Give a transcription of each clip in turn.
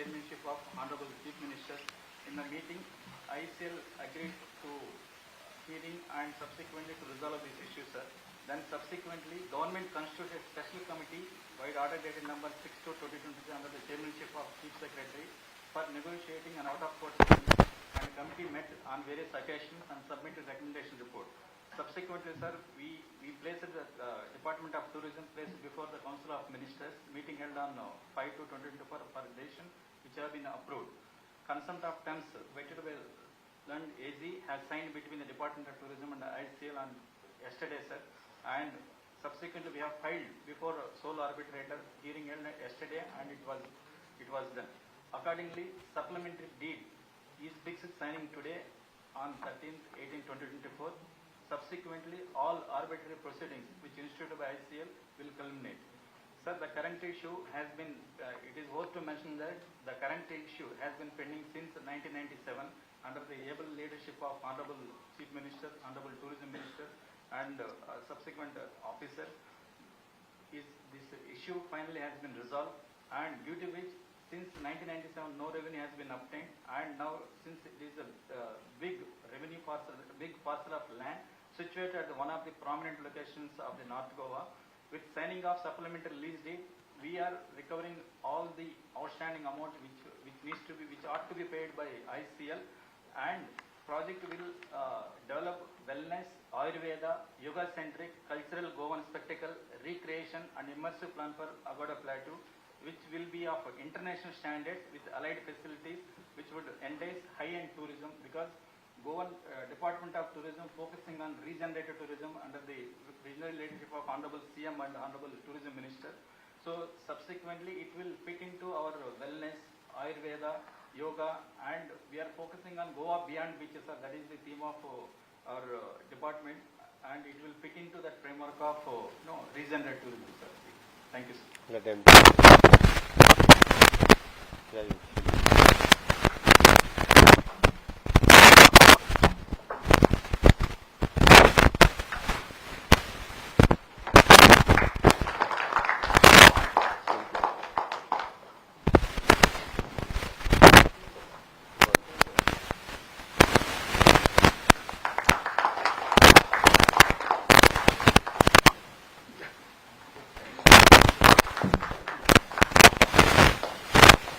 chairmanship of Honorable Chief Minister. In the meeting, ICL agreed to hearing and subsequently to resolve this issue, sir. Then subsequently, government constituted a special committee by order dated number 6 to 2023 under the chairmanship of Chief Secretary for negotiating an out-of-court settlement and the committee met on various occasions and submitted a recommendation report. Subsequently, sir, we, we placed the uh, Department of Tourism placed before the Council of Ministers, meeting held on uh, 5 to 2024 for decision which have been approved. Consent of terms waited by Lund AG has signed between the Department of Tourism and ICL on yesterday, sir. And subsequently, we have filed before sole arbitrator hearing held yesterday and it was, it was done. Accordingly, supplementary deed is fixed signing today on 13th, 18, 2024. Subsequently, all arbitrary proceedings which instituted by ICL will culminate. Sir, the current issue has been, uh, it is worth to mention that the current issue has been pending since 1997 under the able leadership of Honorable Chief Minister, Honorable Tourism Minister and uh, subsequent uh, officers. Is this issue finally has been resolved and due to which since 1997 no revenue has been obtained and now since it is a uh, big revenue parcel, big parcel of land situated at one of the prominent locations of the North Goa with signing of supplementary lease deed, we are recovering all the outstanding amount which, which needs to be, which ought to be paid by ICL and project will uh, develop wellness, Ayurveda, yoga-centric, cultural Goan spectacle, recreation and immersive plan for Agoda Plateau which will be of international standards with allied facilities which would entice high-end tourism because Goan uh, Department of Tourism focusing on regenerative tourism under the regional leadership of Honorable CM and Honorable Tourism Minister. So subsequently, it will fit into our wellness, Ayurveda, yoga, and we are focusing on Goa beyond beaches. That is the theme of uh, our uh, department, and it will fit into that framework of uh, no regenerative tourism. Sir. Thank you, sir. Let them. Yeah, you-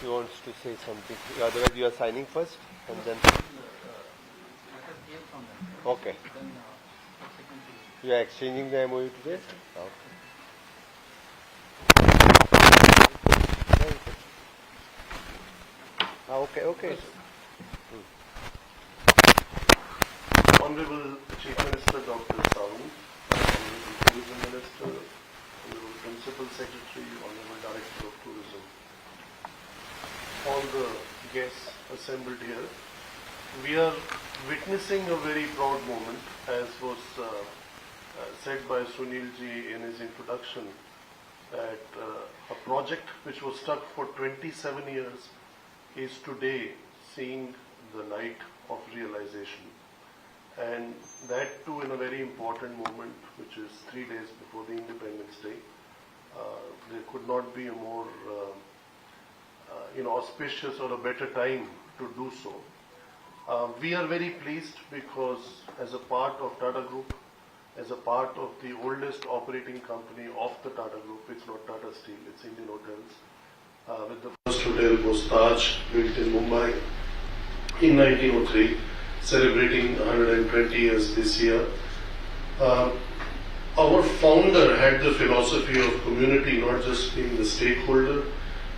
He wants to say something. Otherwise, you are signing first, and then okay. You are exchanging the MOU today. Okay. Ah, okay, okay. Honorable Chief Minister Dr. Sahu, Honorable Tourism Minister, Honorable Principal Secretary, Honorable Director of Tourism, all the guests assembled here, we are witnessing a very proud moment, as was uh, uh, said by Sunil ji in his introduction, that uh, a project which was stuck for 27 years is today seeing the light of realization and that too in a very important moment, which is three days before the Independence Day. Uh, there could not be a more, uh, you know, auspicious or a better time to do so. Uh, we are very pleased because as a part of Tata Group, as a part of the oldest operating company of the Tata Group, it's not Tata Steel, it's Indian Hotels. Uh, with the first hotel was Taj, built in Mumbai in 1903, celebrating 120 years this year. Uh, our founder had the philosophy of community not just being the stakeholder,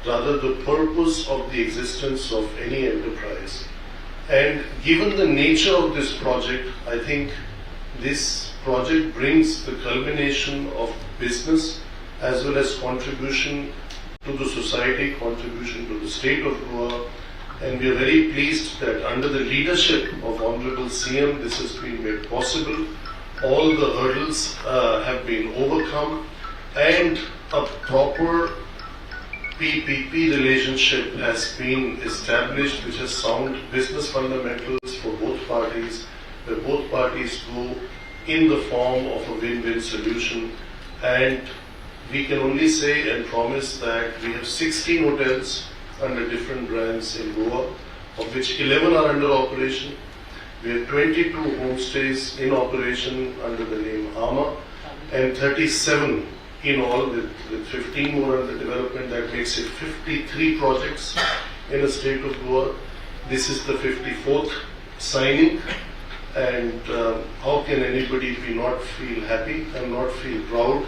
rather the purpose of the existence of any enterprise. And given the nature of this project, I think this project brings the culmination of business as well as contribution to the society, contribution to the state of Goa, and we are very pleased that under the leadership of Honorable CM, this has been made possible. All the hurdles uh, have been overcome, and a proper PPP relationship has been established, which has sound business fundamentals for both parties, where both parties go in the form of a win-win solution. And we can only say and promise that we have 16 hotels under different brands in Goa, of which 11 are under operation. We have 22 homestays in operation under the name Ama and 37 in all with, with 15 more under development. That makes it 53 projects in the state of Goa. This is the 54th signing and uh, how can anybody be not feel happy and not feel proud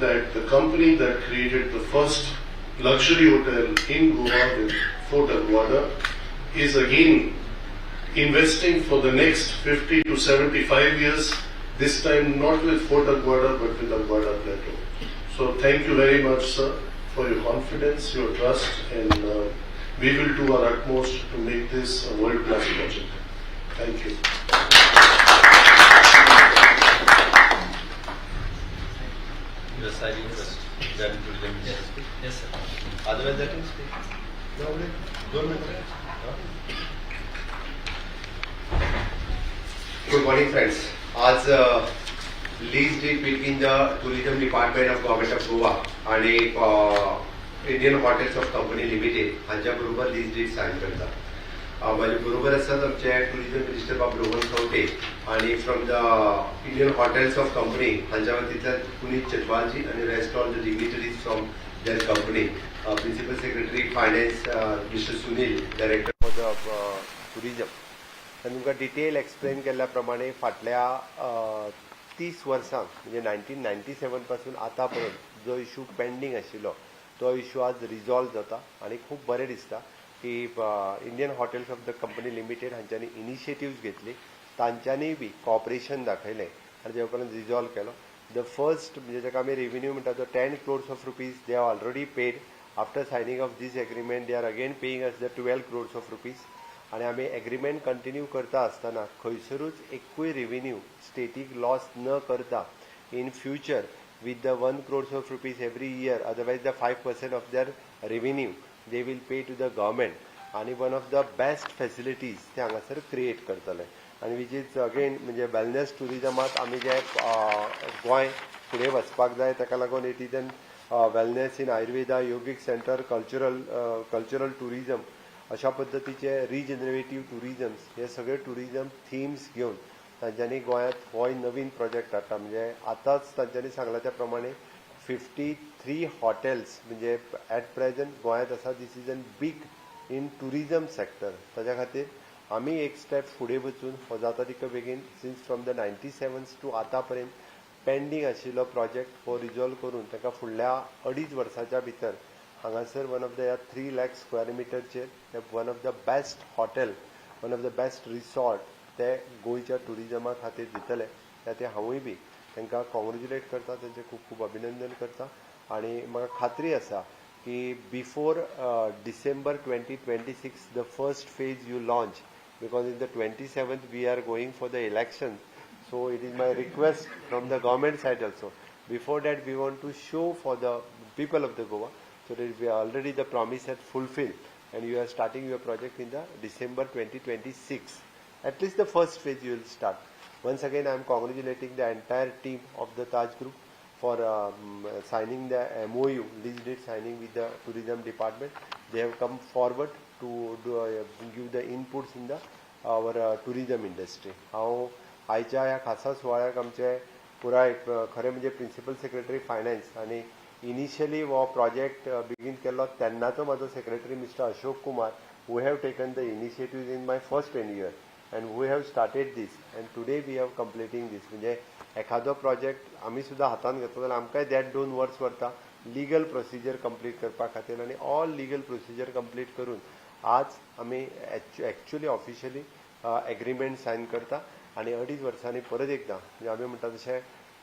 that the company that created the first luxury hotel in Goa with Fort Aguada is again investing for the next 50 to 75 years, this time not with Fort Aguada, but with Aguada Plateau. So thank you very much, sir, for your confidence, your trust, and uh, we will do our utmost to make this a world-class project. Thank you. Yes, I Yes, yes, sir. Good morning, friends. आज lease deed between the tourism department of government of Goa आणि Indian hotels of company limited हांच्या बरोबर lease did Sion करता अ, माझे बरोबर असतात आमचे tourism minister बाब रोहन खवटे आणि from the Indian hotels of company हांच्या वतींतल्यान पुनीत चटवालजी आणि rest all the dignitaries from that company principal secretary finance mister Sunil director for the tourism आनी तुमकां डिटेल एक्सप्लेन केल्ल्या प्रमाणे फाटल्या तीस वर्सांक म्हणजे नायन्टीन नायन्टी सेवनपासून आतां पर्यंत जो इशू पेंडींग आशिल्लो तो इशू आज रिजॉल्व जाता आनी खूब बरें दिसता की Indian hotels of the company limited हांच्यांनी initiatives घेतली. तांच्यांनी बी कॉपरेशन दाखयलें आनी जे उपरांत रिजॉल्व केलो. द फर्स्ट म्हणजे जेका आमी रेव्हेन्यू म्हणटा तो ten crores of rupees they are already paid after signing of this agreement they are again paying us the twelve crores of rupees आणि आमी एग्रीमेंट कंटिन्यू करता आसतना खंयसरूच एकूय रेव्हेन्यू स्टेटीक लॉस न करता in future with the 1 crores of rupees every year, otherwise the 5% of their revenue they will pay to the government. आणि one of the best facilities ते हांगासर क्रिएट करतले. आनी वीच इज अगेन म्हणजे wellness टुरिजमात आमी जे गोंय फुडें वचपाक जाय ताका लागून it is an wellness in Ayurveda yogic centre cultural cultural tourism अशा पद्दतीचे रिजनरेटिव्ह टुरिजम्स हे सगळे टुरिजम थीम्स घेवन तांच्यांनी गोंयांत हो नवीन प्रोजेक्ट हाडटा म्हणजे आतांच तांच्यांनी सांगला त्या प्रमाणे फिफ्टी थ्री हॉटेल्स म्हणजे ॲट प्रेझेंट गोंयांत आसा this is an big in tourism sector ताच्या खातीर आमी एक स्टेप फुडें वचून हो जाता तिका begin since from the ninety sevens to आतां पर्यंत पेंडींग आशिल्लो प्रोजेक्ट हो रिजॉल्व करून ताका फुडल्या अडीच वर्साच्या भितर हांगासर वन ऑफ द ह्या three lakh square मिटरचेर one of the best hotel one of the best resort ते गोंयच्या टुरिजमा खातीर दितले त्या ते हांवूय बी तांकां कॉंग्रेच्युलेट करता तांचें खूब खूब अभिनंदन करता आनी म्हाका खात्री आसा की before December twenty twenty six the first phase you launch because in the twenty seventh we are going for the election so it is my request from the government side also before that we want to show for the people of the Goa so that we are already the promise had fulfilled, and you are starting your project in the December 2026. At least the first phase you will start. Once again, I am congratulating the entire team of the Taj Group for um, signing the MOU, lease deed signing with the tourism department. They have come forward to do, uh, give the inputs in the our uh, tourism industry. हांव आयच्या ह्या खासा सुवाळ्याक आमचे पुराय अ, खरें म्हणजे principal secretary finance आनी इनिशियली हो प्रोजेक्ट बिगीन केल्लो तेन्नाचो म्हाजो secretary mister Ashok Kumar who have taken the initiative in my first ten year and who have started this and today we have completing this म्हणजे एखादो project आमी सुद्दां हातान घेतलो जाल्यार आमकांय देड दोन वर्स वरता लिगल प्रोसिजर कंप्लीट करपा खातीर आनी ऑल लिगल प्रोसिजर कंप्लीट करून आज आमी एक्चुअली ऑफिशियली एग्रीमेंट सायन करता आनी अडीच वर्सांनी परत एकदां म्हणजे आमी म्हणटा तशें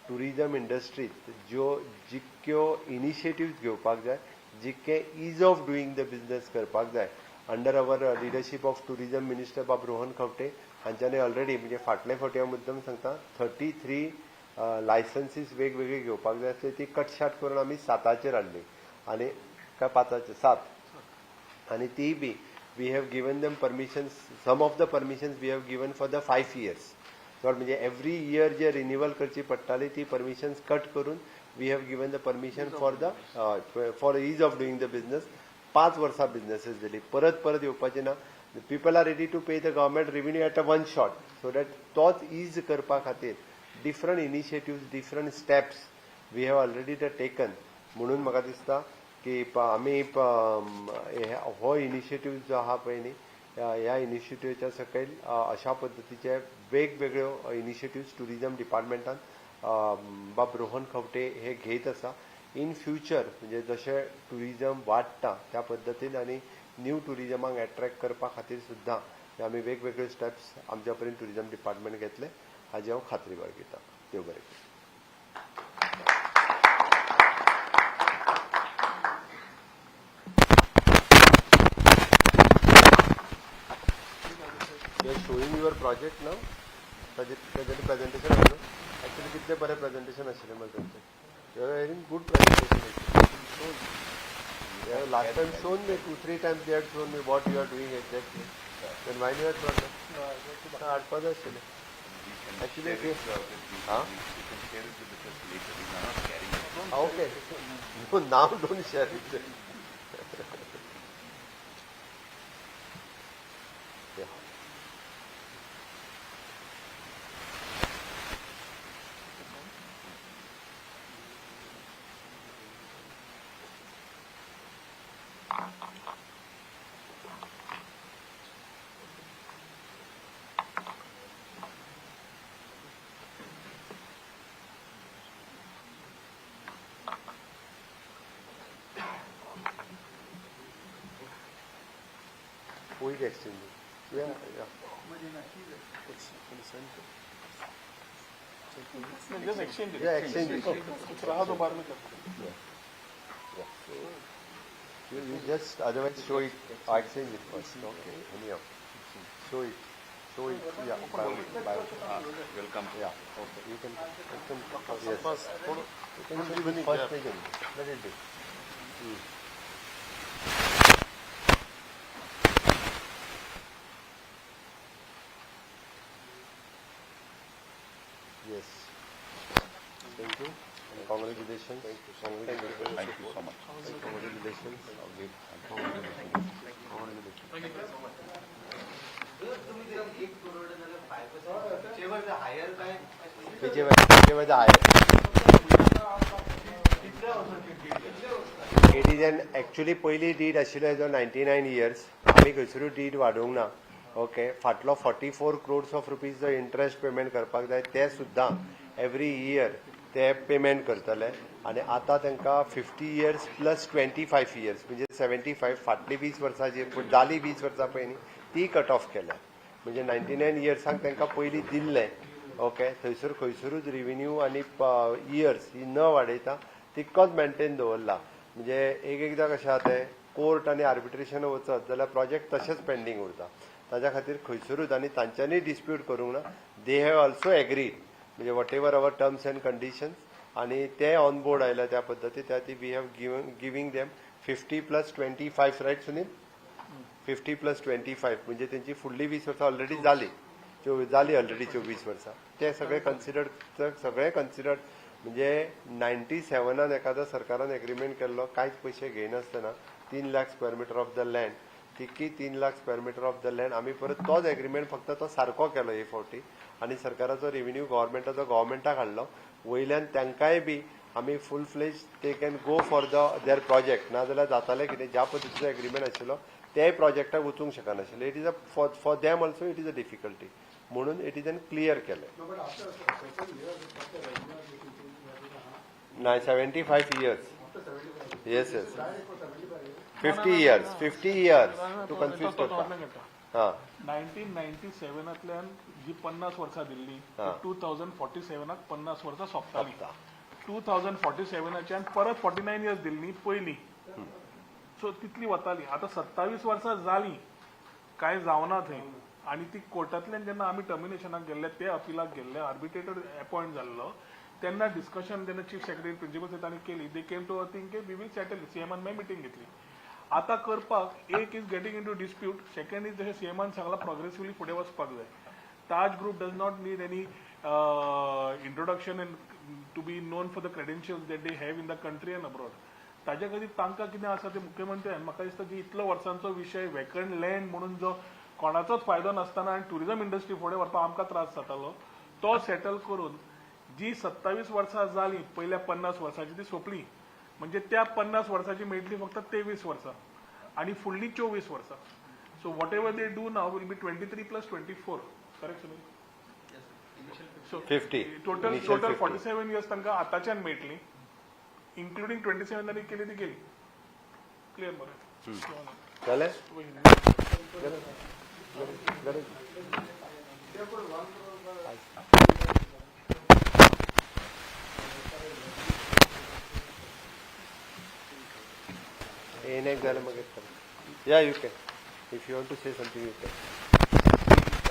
ट्युरिजम इंडस्ट्रीत ज्यो जितक्यो इनिशिएटिव्ह घेवपाक जाय जितके ease of doing the business करपाक जाय under our leadership of tourism minister Bab Rohan Khaunte हांच्यानी already म्हणजे फाटले फावटी हांव मुद्दम सांगता थर्टी थ्री लायसन्सीस वेगवेगळी घेवपाक जाय आसली ती कटशाट करून आमी साताचेर हाडली. आनी काय पांचाचेर सात. आणि ती बी we have given them permissions some of the permissions we have given for the five years तर म्हणजे एवरी इयर जे रिन्युअल करची पडटाली ती परमिशन्स कट करून we have given the permission for the for ease of doing the business पांच वर्सां businesses दिली परत परत येवपाची ना people are ready to pay the government revenue at a one shot so that तोच इज करपा खातीर different initiative different steps we have already the taken म्हणून म्हाका दिसता की आमी हे- हो इनिशिएटिव्ह जो आहा पळय न्ही ह्या- इनिशिएटिव्हच्या सकयल अशा पद्दतीचे वेगवेगळ्यो इनिशिएटिव्ह टुरिझम डिपार्टमेंटान बाब रोहन खवटे हे घेत आसा इन फ्युचर म्हणजे जशें टुरिझम वाडटा त्या पद्दतीन आनी न्यू टुरिझमाक एट्रॅक्ट करपा खातीर सुद्दां आमी वेगवेगळे स्टेप्स आमच्या पर्यंत टुरिझम डिपार्टमेंट घेतले. हाजी हांव खात्री बाळगिता देव बरें करूं. You प्रोजेक्ट ना प्रोजेक्ट प्रेज प्रेजेंटेशन आशिल्लो एक्चुली कितलें बरें प्रेजेंटेशन आशिल्लें म्हाका वेव एरिंग गूड प्रेजेंटेशन सोन वे सोन we two three times they are सोन whey what you are doing exact an you use म्हाका हाडपा जाय आशिल्लें एक्चुली वेस्ट ओके नांव दोन share is weed extender. Yeah, yeah. It's just exchange it. Yeah, exchange it. It's Rahad Yeah. You, you just otherwise show it. I exchange it first. Okay. Anyhow, show it. Show it. Yeah. By, by, uh, welcome. Yeah. Okay. You can. You can. Yes. First. You can. First. Let it be. Mm. Thank you. And congratulations. Thank you. Congratulations. Thank you so much. Congratulations. It is an actually पयली deed आशिल्लो हेजो ninety nine years आमी खंयसरूय deed वाडोवंक ना okay फाटलो forty four crores of rupees जो interest payment करपाक जाय ते सुद्दां एवरी इयर ते पेमेंट करतले. आनी आतां तांकां fifty years plus twenty five years म्हणजे सेव्हन्टी फायव फाटली वीस वर्सां जी पूण जाली वीस वर्सां पयलीं ती कट ऑफ केल्या. म्हणजे नायन्टी नायन इयर्सांक तांकां पयलीं दिल्लें. ओके थंयसर खंयसरूच रिव्हेन्यू आनी इयर्स ही न वाडयता तितकोच मेंटेन दवरला. म्हणजे एक एकदां कशें आसा तें कोर्ट आनी आर्बिट्रेशन वचत जाल्यार प्रोजेक्ट तशेंच पेंडींग उरता. ताज्या खातीर खंयसरूच आनी तांच्यांनी डिस्प्यूट करूंक ना. दे हॅव ऑल्सो एग्रीड म्हणजे whatever our terms and conditions आनी ते ऑन बोर्ड आयल्या त्या पद्दती त्या ती we have given giving them fifty plus twenty five right Sunil fifty plus twenty five म्हणजे त्यांची फुडली वीस वर्सां ऑलरेडी जाली चोवीस जाली ऑलरेडी चोवीस वर्सां ते सगळे कन्सिडर्ड सगळे कन्सिडर्ड म्हणजे नायन्टी सेवनान एखाद्या सरकारान एग्रीमेंट केल्लो कांयच पयशे घेयनासतना तीन lakh square metre of the land तिकी तीन lakh square metre of the land आमी परत तोच एग्रीमेंट फक्त तो सारको केलो हे फावटी आनी सरकाराचो रेव्हेन्यू गव्हर्मेंटाचो गव्हर्मेंटाक हाडलो वयल्यान तांकांय बी आमी full fledge they can go for the their project नाजाल्यार जातालें कितें ज्या पद्दतीचो एग्रीमेंट आशिल्लो तेय प्रोजेक्टाक वचूंक शकनाशिल्ले it is a for for them also it is a difficulty म्हणून इट इज एन क्लियर केलें नाही seventy five years yes yes fifty years fifty years तू कन्फ्यूज करता हां. नायन्टीन नायन्टी सेव्हनातल्यान जी पन्नास वर्सां दिल्ली हा. टू थावजंड फॉर्टी सेव्हनाक पन्नास वर्सां सोंपताली सोंपता. टू थावजंड फॉर्टी सेव्हनाच्यान परत फॉर्टी नायन इयर्स दिल्ली पयलीं सो तितली वताली. आतां सत्तावीस वर्सां जालीं कांय जावना थंय आनी ती कोर्टांतल्यान जेन्ना आमी टर्मिनेशनाक गेल्ले ते अपिलाक गेल्ले आर्बिट्रेटर अपॉयंट जाल्लो तेन्ना डिस्कशन जेन्ना चीफ सेक्रेटरी प्रिन्सिपल तांणी केली दे केम टू थिंग के वी वील सेटल सीएमान मागीर मिटींग घेतली. आतां करपाक एक is getting into dispute second is जशें सीएमान सांगलां प्रोग्रेसिवली फुडें वचपाक जाय Taj group does not need any introduction and to be known for the credentials that they have in the country and abroad ताजे खातीर तांकां कितें आसा ते मुख्यमंत्र्यान म्हाका दिसता की इतलो वर्सांचो विशय वेकंट लँड म्हणून जो कोणाचोच फायदो नासतना आनी ट्युरिझम इंडस्ट्री फुडें व्हरपाक आमकां त्रास जातालो तो सेटल करून जी सत्तावीस वर्सां जालीं पयल्या पन्नास वर्सांची ती सोंपली. म्हणजे त्या पन्नास वर्सांची मेळटली फक्त तेवीस वर्सां आणि फुडली चोवीस वर्सां so whatever they do now will be twenty three plus twenty four correct Sunil so 50. Total total 50. Forty seven years तांकां आतांच्यान मेळटली इन्क्लुडींग ट्वेंटी सेवन तारीख केली ती केली क्लियर बरें? जालें Yeah, you can. If you want to say something, you can.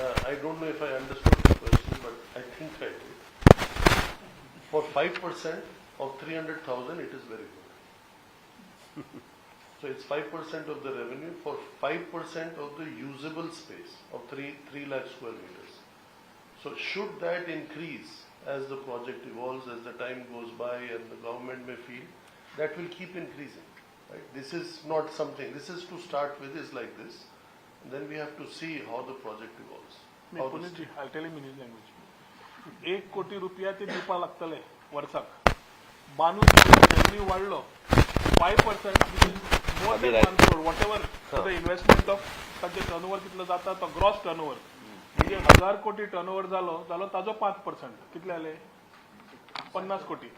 Uh, I don't know if I understood the question, but I think for 5% of 300,000, it is very good. so it's 5% of the revenue for 5% of the usable space of 3, 3 lakh square meters. So should that increase as the project evolves, as the time goes by and the government may feel, that will keep increasing. Right? This is not something, this is to start with is like this. Then we have to see how the project evolves. How the Puneetji I tell in language एक कोटी रुपया ते दिवपाक लागतले वर्साक बांदून revenue वाडलो five percent more than. One crore whatever the investment of ताचे टर्नओव्हर कितलो जाता तो ग्रॉस टर्नओव्हर म्हणजे हजार कोटी टर्नओव्हर जालो जालो ताजो पांच पर्संट कितले जाले पन्नास कोटी.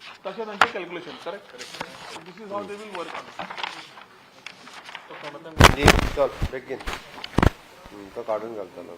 तसे त्यांचे calculation correct correct this is how they will work on चल तो काढून घालतलो